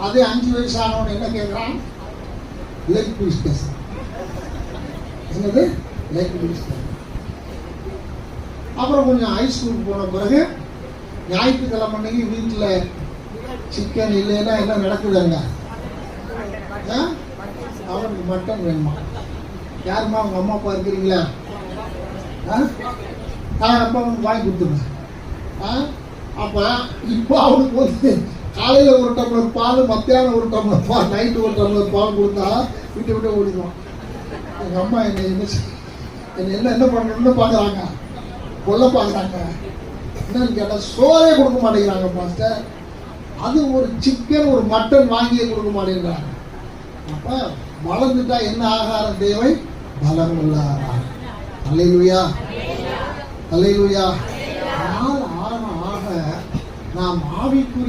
அதே அஞ்சு வயசு ஆனவன் என்ன கேட்குறான் லெக் பீஸ் பேச என்னது? லெக் பீஸ் அப்புறம் கொஞ்சம் ஹை போன பிறகு ஞாயிற்றுக்கிழமை அன்னைக்கு வீட்டில் சிக்கன் இல்லைன்னா என்ன நடக்குதுங்க ஆ? அவனுக்கு மட்டன் வேணுமா? யாரும்மா அவங்க அம்மா அப்பா இருக்கிறீங்களா? ஆ? நான் அப்பா அவனுக்கு வாங்கி கொடுத்துருவேன் ஆ? அப்போ இப்போ அவனுக்கு வந்து காலையில் ஒரு டம்ளர் பால் மத்தியானம் ஒரு டம்ளர் பால் நைட்டு ஒரு டம்ளர் பால் கொடுத்தா விட்டு விட்டு ஓடிடுவான். எங்கள் அம்மா என்னை என்ன என்னை என்ன என்ன பண்ணணும்னு பார்க்குறாங்க? கொல்ல பார்க்குறாங்க. என்னன்னு கேட்டால் சோறே கொடுக்க மாட்டேங்கிறாங்க மாஸ்டர் அது ஒரு சிக்கன் ஒரு மட்டன் வாங்கியே கொடுக்க மாட்டேங்கிறாங்க. அப்போ வளர்ந்துட்டா என்ன ஆகாரம் தேவை பலம் உள்ள ஆகாரம் அல்லையா அல்லையா நாம் ஆவிக்குரிய